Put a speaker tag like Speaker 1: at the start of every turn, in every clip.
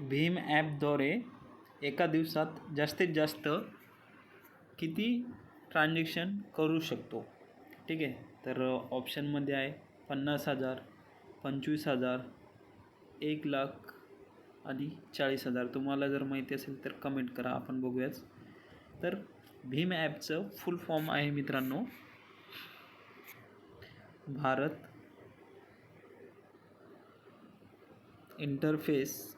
Speaker 1: भीम ॲपद्वारे एका दिवसात जास्तीत जास्त किती ट्रान्झॅक्शन करू शकतो? ठीक आहे तर ऑप्शनमध्ये आहे पन्नास हजार पंचवीस हजार एक लाख आणि चाळीस हजार. तुम्हाला जर माहिती असेल तर कमेंट करा आपण बघूयाच. तर भीम ॲपचं फुल फॉर्म आहे मित्रांनो. Bharat interface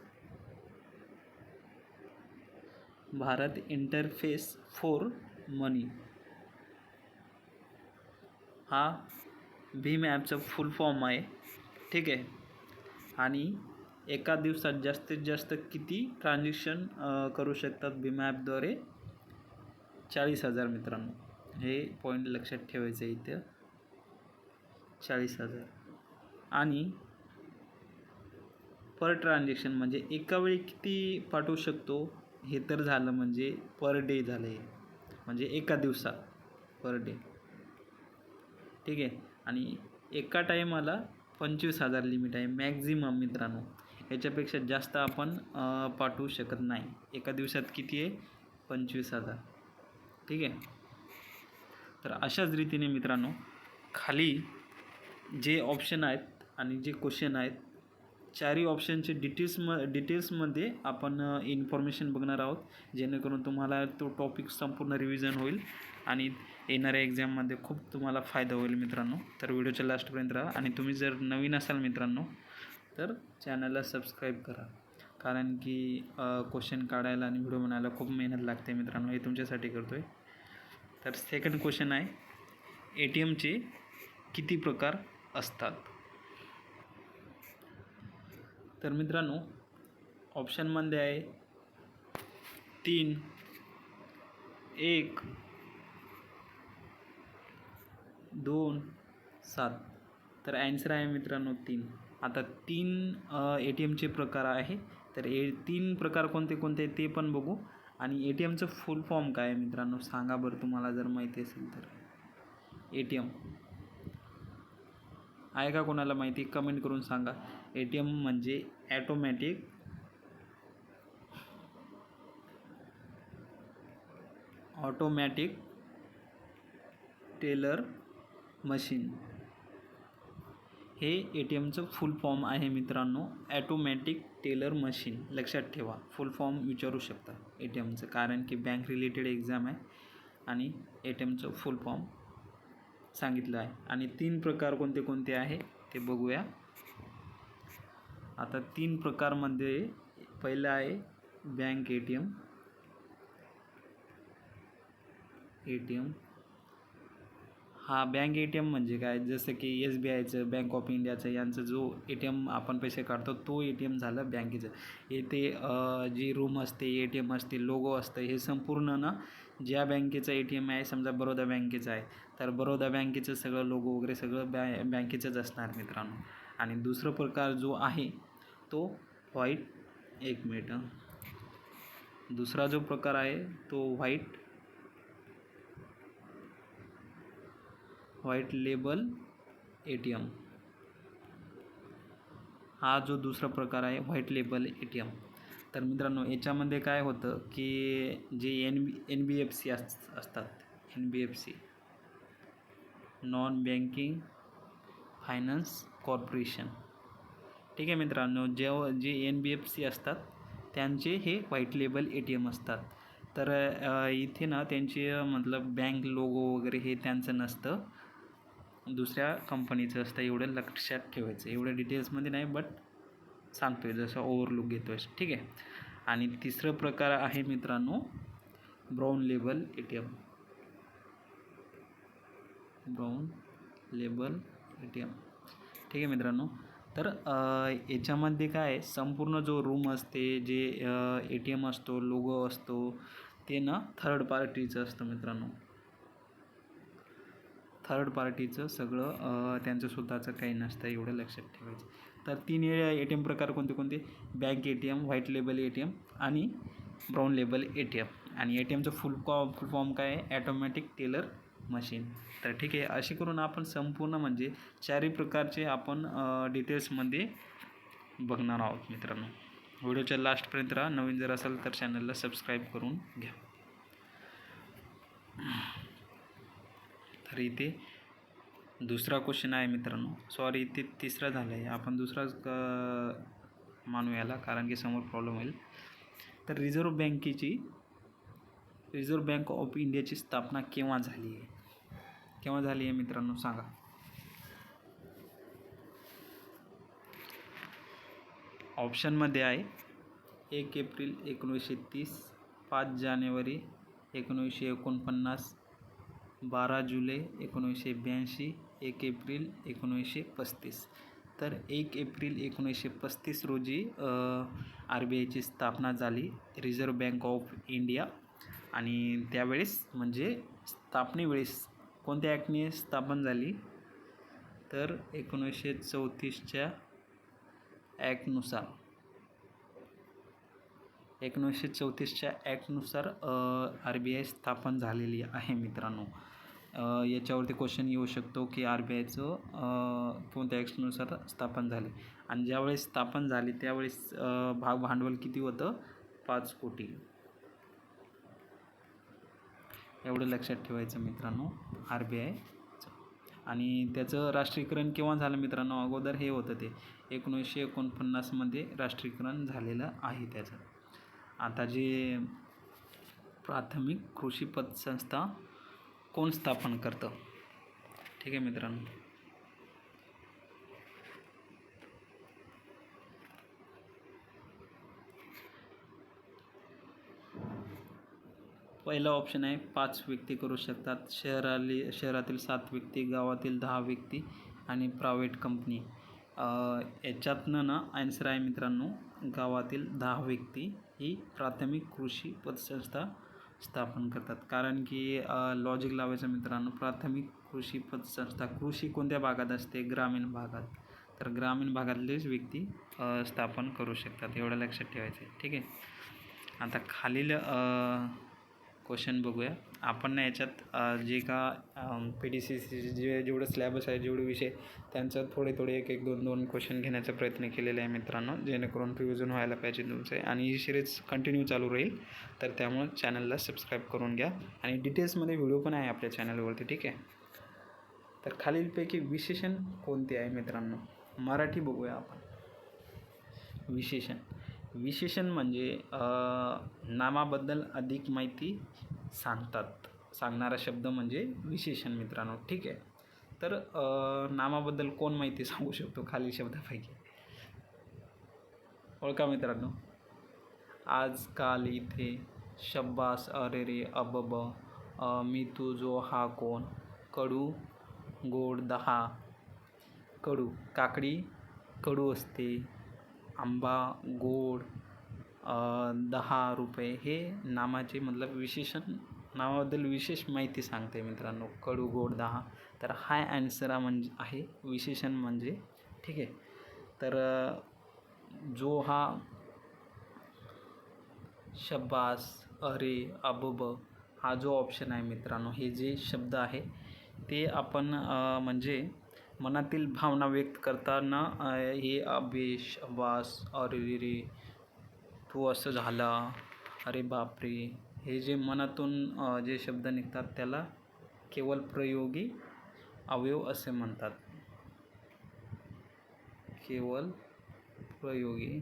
Speaker 1: Bharat interface for money. हा भीम ॲपचा फुल फॉर्म आहे. ठीक आहे? आणि एका दिवसात जास्तीत जास्त किती ट्रान्झॅक्शन करू शकतात भीम ॲपद्वारे? चाळीस हजार मित्रांनो. हे पॉईंट लक्षात ठेवायचं आहे इथं. चाळीस हजार. आणि पर ट्रान्झॅक्शन म्हणजे एका वेळी किती पाठवू शकतो? हे तर झालं म्हणजे पर डे झालं हे. म्हणजे एका दिवसात पर डे. ठीक आहे? आणि एका टायमाला पंचवीस हजार लिमिट आहे मॅक्झिमम मित्रांनो. याच्यापेक्षा जास्त आपण पाठवू शकत नाही. एका दिवसात किती आहे? पंचवीस हजार. ठीक आहे? तर अशाच रीतीने मित्रांनो खाली जे ऑप्शन आहेत आणि जे क्वेश्चन आहेत चारही ऑप्शनचे डिटेल्स म डिटेल्समध्ये आपण इन्फॉर्मेशन बघणार आहोत. जेणेकरून तुम्हाला तो टॉपिक संपूर्ण रिव्हिजन होईल आणि येणाऱ्या एक्झाममध्ये खूप तुम्हाला फायदा होईल मित्रांनो. तर व्हिडिओच्या लास्टपर्यंत राहा आणि तुम्ही जर नवीन असाल मित्रांनो तर चॅनलला सबस्क्राईब करा. कारण की क्वेश्चन काढायला आणि व्हिडिओ बनायला खूप मेहनत लागते मित्रांनो. हे तुमच्यासाठी करतो आहे तर सेकंड क्वेश्चन आहे ए टी एमचे किती प्रकार असतात? तर मित्रांनो ऑप्शनमध्ये आहे. तीन एक दोन सात. तर ॲन्सर आहे मित्रांनो तीन. आता तीन ए टी एमचे प्रकार आहे. तर ए तीन प्रकार कोणते कोणते ते पण बघू. आणि ए टी एमचं फुल फॉर्म काय आहे मित्रांनो सांगा बरं तुम्हाला जर माहिती असेल तर. ए टी एम आहे का कोणाला माहिती? कमेंट करून सांगा. ए टी एम म्हणजे ॲटोमॅटिक ऑटोमॅटिक टेलर मशीन हे ए टी एमचं फुल फॉर्म आहे मित्रांनो. ॲटोमॅटिक टेलर मशीन लक्षात ठेवा. फुल फॉर्म विचारू शकता ए टी एमचं कारण की बँक रिलेटेड एक्झाम आहे आणि ए टी एमचं फुल फॉर्म सांगितलं आहे. आणि तीन प्रकार कोणते कोणते आहे ते बघूया. आता तीन प्रकारमध्ये पहिलं आहे bank A T M A T M. हा बँक ए टी एम म्हणजे काय? जसं की एस बी आयचं बँक ऑफ इंडियाचं यांचं जो ए टी एम आपण पैसे काढतो तो ए टी एम झालं बँकेचं. येथे जी रूम असते ए टी एम असते लोगो असतं हे संपूर्ण ना ज्या बँकेचं ए टी एम आहे समजा बरोदा बँकेचं आहे तर बरोदा बँकेचं सगळं लोगो वगैरे सगळं बॅ बँकेचंच असणार मित्रांनो. आणि दुसरं प्रकार जो आहे तो व्हाईट एक मिनट, हं. दुसरा जो प्रकार आहे तो white white label A T M हा जो दुसरा प्रकार आहे white label A T M तर मित्रांनो होतं की जे N B N B F C असतात N B F C non banking finance corporation ठीक आहे मित्रांनो जेव्हा जे एन बी एफ सी असतात त्यांचे हे white label A T M असतात. तर इथे ना त्यांचे मतलब बँक लोगो वगैरे हे त्यांचं नसतं. दुसऱ्या कंपनीचं असतं एवढं लक्षात ठेवायचं. एवढं डिटेल्समध्ये नाही बट सांगतोय जसं ओव्हरलुक घेतो आहे ठीक आहे? आणि तिसरं प्रकार आहे मित्रांनो brown label A T M brown label A T M ठीक आहे मित्रांनो? तर याच्यामध्ये काय आहे, संपूर्ण जो रूम असते जे ए टी एम असतो लोगो असतो ते ना थर्ड पार्टीचं असतं मित्रांनो. थर्ड पार्टीचं सगळं त्यांचं स्वतःचं काही नसतं एवढं लक्षात ठेवायचं. तर तीन ए टी एम प्रकार कोणते कोणते? Bank A T M white label A T M आणि brown label A T M आणि ए टी एमचं फुल कॉ फुल फॉर्म काय आहे? ॲटोमॅटिक टेलर मशीन तर ठीक आहे असे करून आपण संपूर्ण म्हणजे चारही प्रकारचे आपण डिटेल्समध्ये बघणार आहोत मित्रांनो. व्हिडिओच्या लास्टपर्यंत राहा. नवीन जर असेल तर चॅनलला सबस्क्राईब करून घ्या. तर इथे दुसरा क्वेश्चन आहे मित्रांनो. सॉरी इथे तिसरा झाला आहे आपण दुसराच मानू याला कारण की समोर प्रॉब्लेम होईल. तर रिझर्व्ह बँकेची रिझर्व्ह बँक ऑफ इंडियाची स्थापना केव्हा झाली आहे? केव्हा झाली आहे मित्रांनो? सांगा. ऑप्शनमध्ये आहे एक एप्रिल एकोणीसशे तीस पाच जानेवारी एकोणीसशे एकोणपन्नास बारा जुलै एकोणीसशे ब्याऐंशी एक एप्रिल एकोणीसशे पस्तीस. तर एक एप्रिल एकोणीसशे पस्तीस रोजी आर बी आयची स्थापना झाली रिझर्व्ह बँक ऑफ इंडिया आणि त्यावेळेस म्हणजे स्थापनेवेळेस कोणत्या ॲक्टने स्थापन झाली? तर एकोणीसशे चौतीसच्या ॲक्टनुसार एकोणीसशे चौतीसच्या ॲक्टनुसार आर बी आय स्थापन झालेली आहे मित्रांनो. याच्यावरती क्वेश्चन येऊ शकतो की आर बी आयचं कोणत्या ॲक्टनुसार स्थापन झाले? आणि ज्यावेळेस स्थापन झाली त्यावेळेस भाग भांडवल किती होतं? पाच कोटी. एवढं लक्षात ठेवायचं मित्रांनो आर बी आय आणि त्याचं राष्ट्रीयकरण केव्हा झालं मित्रांनो? अगोदर हे होतं ते एकोणीसशे एकोणपन्नासमध्ये राष्ट्रीयकरण झालेलं आहे त्याचं. आता जे प्राथमिक कृषी पतसंस्था कोण स्थापन करतं? ठीक आहे मित्रांनो. पहिला ऑप्शन आहे पाच व्यक्ती करू शकतात. शहराली शहरातील सात व्यक्ती गावातील दहा व्यक्ती आणि प्रायव्हेट कंपनी याच्यातनं ना आन्सर आहे मित्रांनो गावातील दहा व्यक्ती ही प्राथमिक कृषी पतसंस्था स्थापन करतात. कारण की लॉजिक लावायचं मित्रांनो प्राथमिक कृषी पतसंस्था कृषी कोणत्या भागात असते? ग्रामीण भागात. तर ग्रामीण भागातलेच व्यक्ती स्थापन करू शकतात एवढं लक्षात ठेवायचं आहे ठीक आहे? आता खालील क्वेश्चन बघूया. आपण ना याच्यात जे का पी डी सी सी जे जेवढं स्लॅबस आहे जेवढे विषय त्यांचं थोडे थोडे एक एक दोन दोन क्वेश्चन घेण्याचा प्रयत्न केलेला आहे मित्रांनो जेणेकरून रिव्हिजन व्हायला पाहिजे तुमचे. आणि ही सिरीज कंटिन्यू चालू राहील तर त्यामुळे चॅनलला सबस्क्राईब करून घ्या. आणि डिटेल्समध्ये व्हिडिओ पण आहे आपल्या चॅनलवरती ठीक आहे? तर खालीलपैकी विशेषण कोणते आहे मित्रांनो? मराठी बघूया आपण. विशेषण. विशेषण म्हणजे नामाबद्दल अधिक माहिती सांगतात. सांगणारा शब्द म्हणजे विशेषण मित्रांनो. ठीक आहे. तर नामाबद्दल कोण माहिती सांगू शकतो खालील शब्दापैकी? ओळखा मित्रांनो. आजकाल इथे शब्बास अरे रे अबब मी तू जो हा कोण? कडू गोड दहा. कडू काकडी कडू असते. आंबा गोड दहा रुपये हे नामाचे मतलब विशेषण नावाबद्दल विशेष माहिती सांगते मित्रांनो. कडू गोड दहा. तर हाय ॲन्सर म्हणजे आहे. विशेषण म्हणजे ठीक आहे. तर जो हा शब्बास अरे अबब हा जो ऑप्शन आहे मित्रांनो हे जे शब्द आहे ते आपण म्हणजे मनातील भावना व्यक्त करताना हे अभेश वास अरे रे तू असं झाला. अरे बापरे. हे जे मनातून जे शब्द निघतात त्याला केवळ प्रयोगी अवयव असे म्हणतात. केवळ प्रयोगी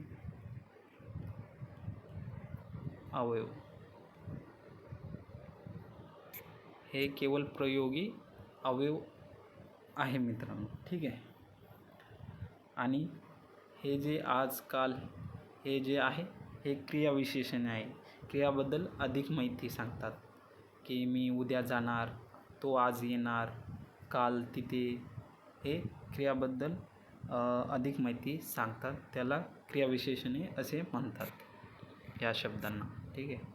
Speaker 1: अवयव. हे केवळ प्रयोगी अवयव आहे मित्रांनो. ठीक आहे. आणि हे जे आजकाल हे जे आहे हे क्रियाविशेषण आहे. क्रियाबद्दल अधिक माहिती सांगतात की मी उद्या जाणार तो आज येणार काल तिथे. हे क्रियाबद्दल अधिक माहिती सांगतात. त्याला क्रियाविशेषणे असे म्हणतात या शब्दांना. ठीक आहे.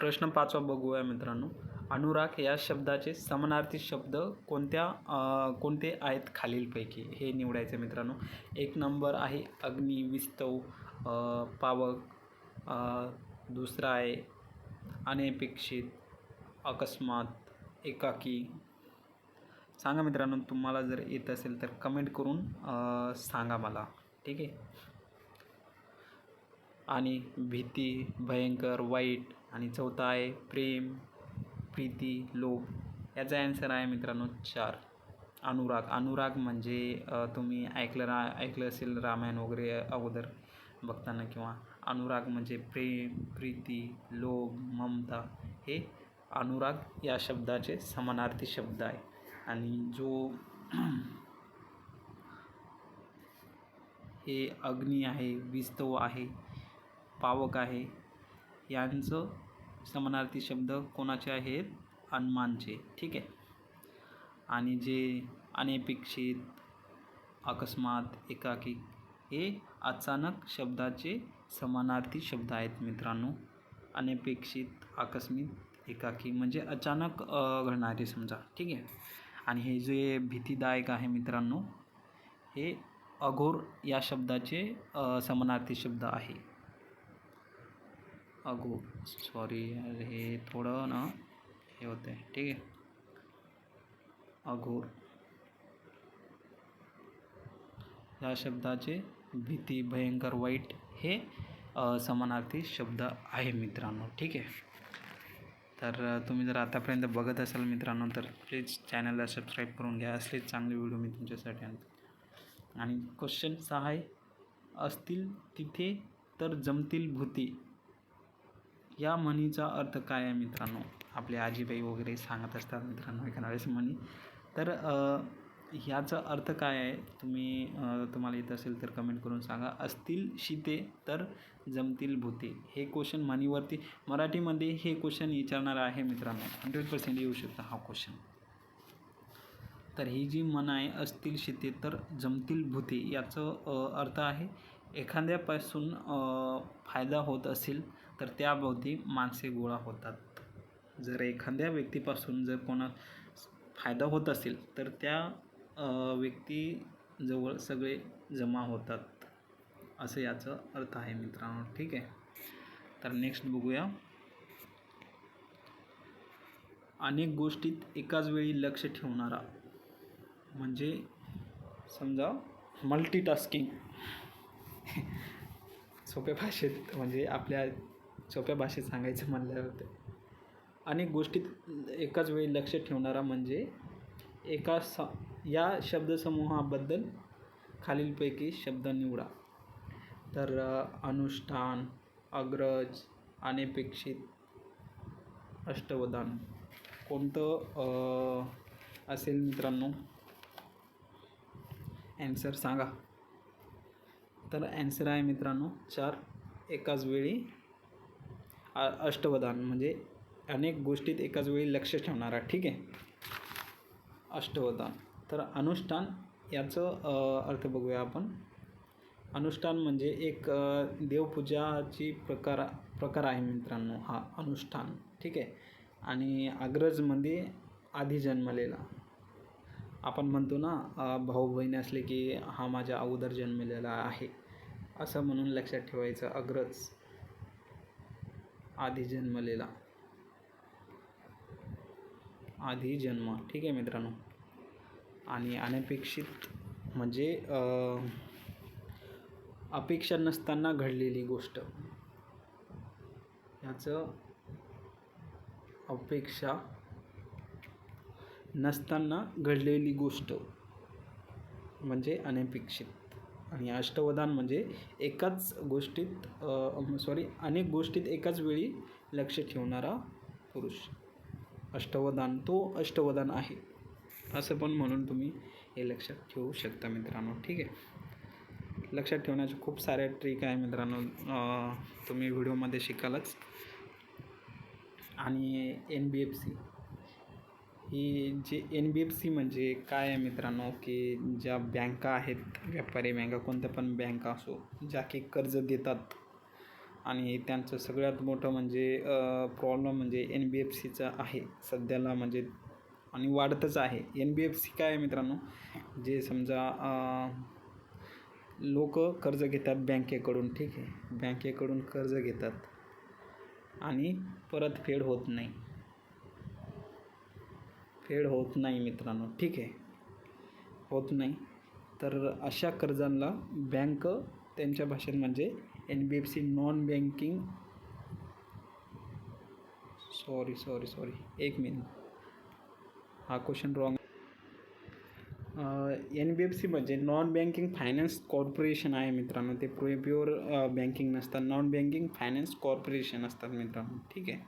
Speaker 1: प्रश्न पाचवा बघूया मित्रांनो. अनुराग या शब्दाचे समानार्थी शब्द कोणत्या कोणते आहेत खालीलपैकी? हे निवडायचे मित्रांनो. एक नंबर आहे अग्नी विस्तव पावक दुसरा आहे अनपेक्षित अकस्मात एकाकी. सांगा मित्रांनो तुम्हाला जर येत असेल तर कमेंट करून सांगा मला. ठीक आहे? आणि भीती भयंकर वाईट आणि चौथा आहे प्रेम प्रीती लोभ. याचा ॲन्सर आहे मित्रांनो चार. अनुराग. अनुराग म्हणजे तुम्ही ऐकलं रा ऐकलं असेल रामायण वगैरे अगोदर बघताना किंवा अनुराग म्हणजे प्रेम प्रीती लोभ ममता हे अनुराग या शब्दाचे समानार्थी शब्द आहे. आणि जो हे अग्नी आहे विस्तव आहे पावक आहे यांचं समानार्थी शब्द कोणाचे आहेत? अनुमानचे ठीक आहे? आणि जे अनपेक्षित अकस्मात एकाकी हे अचानक शब्दाचे समानार्थी शब्द आहेत मित्रांनो. अनपेक्षित आकस्मिक एकाकी म्हणजे अचानक घडणारे समजा. ठीक आहे? आणि हे जे भीतीदायक आहे मित्रांनो हे अघोर या शब्दाचे समानार्थी शब्द आहे. अगो सॉरी हे थोडं ना हे होतं आहे ठीक आहे? अघोर या शब्दाचे भीती भयंकर वाईट हे समानार्थी शब्द आहे मित्रांनो ठीक आहे? तर तुम्ही जर आतापर्यंत बघत असाल मित्रांनो तर प्लीज चॅनलला सबस्क्राईब करून घ्या. असलेच चांगले व्हिडिओ मी तुमच्यासाठी आणतो. आणि क्वेश्चन सहा आहे असतील तिथे तर जमतील भूती. या म्हणीचा अर्थ काय आहे मित्रांनो? आपले आजीबाई वगैरे सांगत असतात मित्रांनो एखाद्या वेळेस म्हणी. तर ह्याचा अर्थ काय आहे? तुम्ही तुम्हाला येत असेल तर कमेंट करून सांगा. असतील शीते तर जमतील भूते. हे क्वेश्चन म्हणीवरती मराठीमध्ये हे क्वेश्चन विचारणार आहे मित्रांनो. हंड्रेड पर्सेंट येऊ शकता हा क्वेश्चन तर ही जी म्हण आहे असतील शिते तर जमतील भूते याचं अर्थ आहे एखाद्यापासून फायदा होत असेल तर त्याभोवती माणसे गोळा होतात. जर एखाद्या व्यक्तीपासून जर कोणा फायदा होत असेल तर त्या व्यक्तीजवळ सगळे जमा होतात. असं याचं अर्थ आहे मित्रांनो. ठीक आहे? तर नेक्स्ट बघूया. अनेक गोष्टीत एकाच वेळी लक्ष ठेवणारा म्हणजे समजा मल्टीटास्किंग सोप्या भाषेत म्हणजे आपल्या सोप्या भाषेत सांगायचं म्हणलं होतं अनेक गोष्टीत एकाच वेळी लक्ष ठेवणारा म्हणजे एका स या शब्दसमूहाबद्दल खालीलपैकी शब्द निवडा. तर अनुष्ठान अग्रज अनपेक्षित अष्टवदान कोणतं असेल मित्रांनो? ॲन्सर सांगा. तर ॲन्सर आहे मित्रांनो चार एकाच वेळी अष्टवदान अष्टवधान म्हणजे अनेक गोष्टीत एकाच वेळी लक्ष ठेवणारा ठीक आहे? अष्टवधान. तर अनुष्ठान याचं अर्थ बघूया आपण. अनुष्ठान म्हणजे एक देवपूजाची प्रकार प्रकार आहे मित्रांनो हा अनुष्ठान ठीक आहे? आणि अग्रजमध्ये आधी जन्मलेला. आपण म्हणतो ना भाऊ बहीण असले की हा माझ्या अगोदर जन्मलेला आहे असं म्हणून लक्षात ठेवायचं अग्रज. आधी जन्मलेला आधी जन्म. ठीक आहे मित्रांनो. आणि अनपेक्षित म्हणजे अपेक्षा नसताना घडलेली गोष्ट. ह्याचं अपेक्षा नसताना घडलेली गोष्ट. म्हणजे अनपेक्षित. आणि अष्टवधान म्हणजे एकाच गोष्टीत सॉरी अनेक गोष्टीत एकाच वेळी लक्ष ठेवणारा पुरुष. अष्टवधान तो अष्टवधान आहे. असं पण म्हणून तुम्ही हे लक्षात ठेवू शकता मित्रांनो. ठीक आहे? लक्षात ठेवण्याच्या खूप साऱ्या ट्रिक आहे मित्रांनो. तुम्ही व्हिडिओमध्ये शिकालच. आणि एन बी एफ सी ही जे एन बी एफ सी म्हणजे काय आहे मित्रांनो की ज्या बँका आहेत व्यापारी बँका कोणत्या पण बँका असो ज्या की कर्ज देतात. आणि त्यांचं सगळ्यात मोठं म्हणजे प्रॉब्लेम म्हणजे एन बी एफ सीचं आहे. सध्याला म्हणजे आणि वाढतच आहे. एन बी एफ सी काय आहे मित्रांनो जे समजा लोक कर्ज घेतात बँकेकडून ठीक आहे. बँकेकडून कर्ज घेतात. आणि परतफेड होत नाही. फेड होत नाही मित्रांनो. ठीक आहे. होत नाही. तर अशा कर्जांना बँक त्यांच्या भाषेत म्हणजे N B F C non banking sorry sorry sorry एक मिनिट हा question wrong N B F C म्हणजे नॉन बँकिंग फायनान्स कॉर्पोरेशन आहे मित्रांनो. ते प्रो प्युअर बँकिंग नसतात. नॉन बँकिंग फायनान्स कॉर्पोरेशन असतात मित्रांनो. ठीक आहे.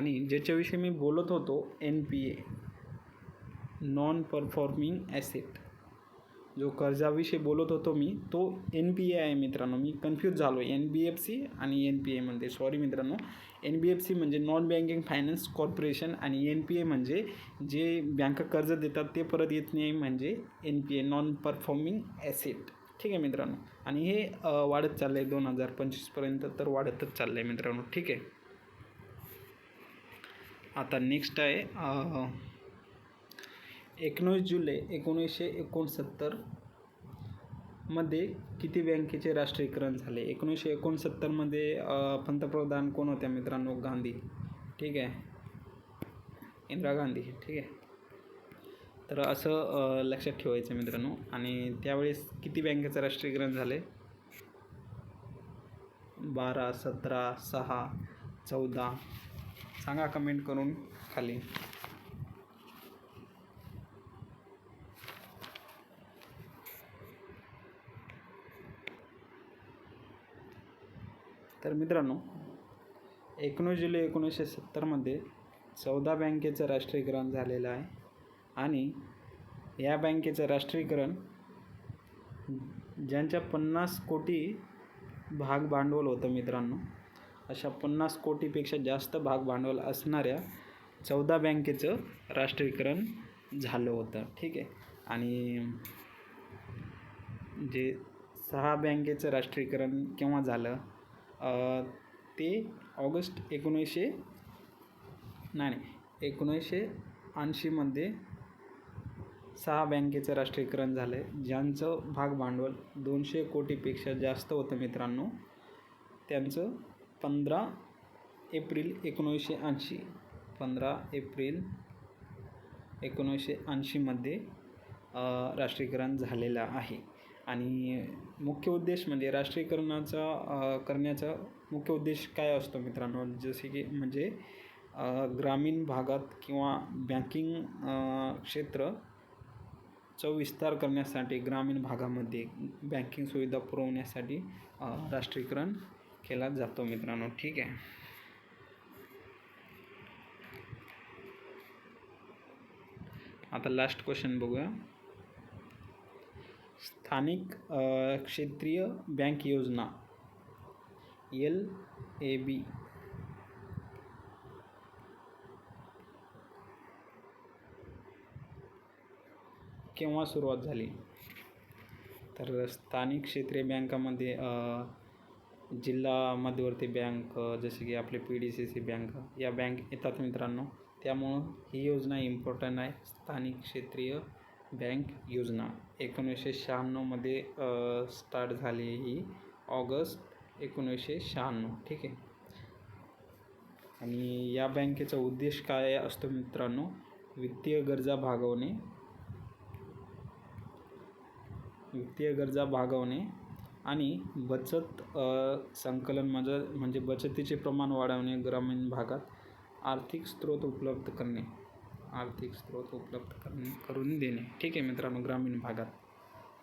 Speaker 1: आणि ज्याच्याविषयी मी बोलत होतो N P A non performing asset जो कर्जाविषयी बोलत होतो मी तो एन पी ए आहे मित्रांनो. मी कन्फ्यूज झालो एन बी एफ सी आणि एन पी एमध्ये सॉरी मित्रांनो. एन बी एफ सी म्हणजे नॉन बँकिंग फायनान्स कॉर्पोरेशन आणि एन पी ए म्हणजे जे बँक कर्ज देतात ते परत येत नाही म्हणजे N P A non performing asset ठीक आहे मित्रांनो. आणि हे वाढत चाललं आहे दोन हजार पंचवीसपर्यंत तर वाढतच चाललं आहे मित्रांनो. ठीक आहे? आता नेक्स्ट आहे एकोणीस जुलै एकोणीसशे एकोणसत्तरमध्ये किती बँकेचे राष्ट्रीयकरण झाले? एकोणीसशे एकोणसत्तरमध्ये पंतप्रधान कोण होत्या मित्रांनो? गांधी. ठीक आहे. इंदिरा गांधी. ठीक आहे. तर असं लक्षात ठेवायचं मित्रांनो. आणि त्यावेळेस किती बँकेचं राष्ट्रीयकरण झाले? बारा सतरा सहा चौदा सांगा कमेंट करून खाली. तर मित्रांनो एकोणीस जुलै एकोणीसशे सत्तरमध्ये चौदा बँकेचं राष्ट्रीयकरण झालेलं आहे आणि या बँकेचं राष्ट्रीयकरण ज्यांच्या पन्नास कोटी भाग भांडवल होतं मित्रांनो अशा पन्नास कोटीपेक्षा जास्त भाग भांडवल असणाऱ्या चौदा बँकेचं राष्ट्रीयकरण झालं होतं. ठीक आहे? आणि जे सहा बँकेचं राष्ट्रीयकरण केव्हा झालं? ते ऑगस्ट एकोणीसशे नाही नाही एकोणीसशे ऐंशीमध्ये सहा बँकेचं राष्ट्रीयकरण झालं आहे ज्यांचं भाग भांडवल दोनशे कोटीपेक्षा जास्त होतं मित्रांनो त्यांचं पंधरा एप्रिल एकोणीसशे ऐंशी. पंधरा एप्रिल एकोणीसशे ऐंशीमध्ये राष्ट्रीयकरण झालेलं आहे. आणि मुख्य उद्देश म्हणजे राष्ट्रीयकरणाचा करण्याचा मुख्य उद्देश काय असतो मित्रांनो? जसे की म्हणजे ग्रामीण भागात किंवा बँकिंग क्षेत्र चा विस्तार करण्यासाठी ग्रामीण भागामध्ये बँकिंग सुविधा पुरवण्यासाठी राष्ट्रीयकरण केला जातो मित्रांनो ठीक आहे. आता लास्ट क्वेश्चन बघूया. स्थानिक क्षेत्रीय बँक योजना एल ए बी. केव्हा सुरुवात झाली? तर स्थानिक क्षेत्रीय बँकामध्ये जिल्हा मध्यवर्ती बँक जसे की आपले P D C C bank या बँक येतात मित्रांनो. त्यामुळं ही योजना इम्पॉर्टंट आहे. स्थानिक क्षेत्रीय बँक योजना. एकोणीसशे शहाण्णवमध्ये स्टार्ट झाली ही. ऑगस्ट एकोणीसशे शहाण्णव. ठीक आहे? आणि या बँकेचा उद्देश काय असतो मित्रांनो? वित्तीय गरजा भागवणे. वित्तीय गरजा भागवणे. आणि बचत संकलन माझं म्हणजे बचतीचे प्रमाण वाढवणे ग्रामीण भागात आर्थिक स्रोत उपलब्ध करणे आर्थिक स्रोत उपलब्ध करणे करून देणे. ठीक आहे मित्रांनो ग्रामीण भागात.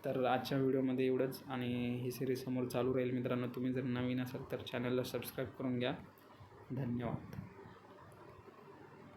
Speaker 1: तर आजच्या व्हिडिओमध्ये एवढंच आणि ही सिरीज समोर चालू राहील मित्रांनो. तुम्ही जर नवीन असाल तर चॅनलला सबस्क्राईब करून घ्या. धन्यवाद.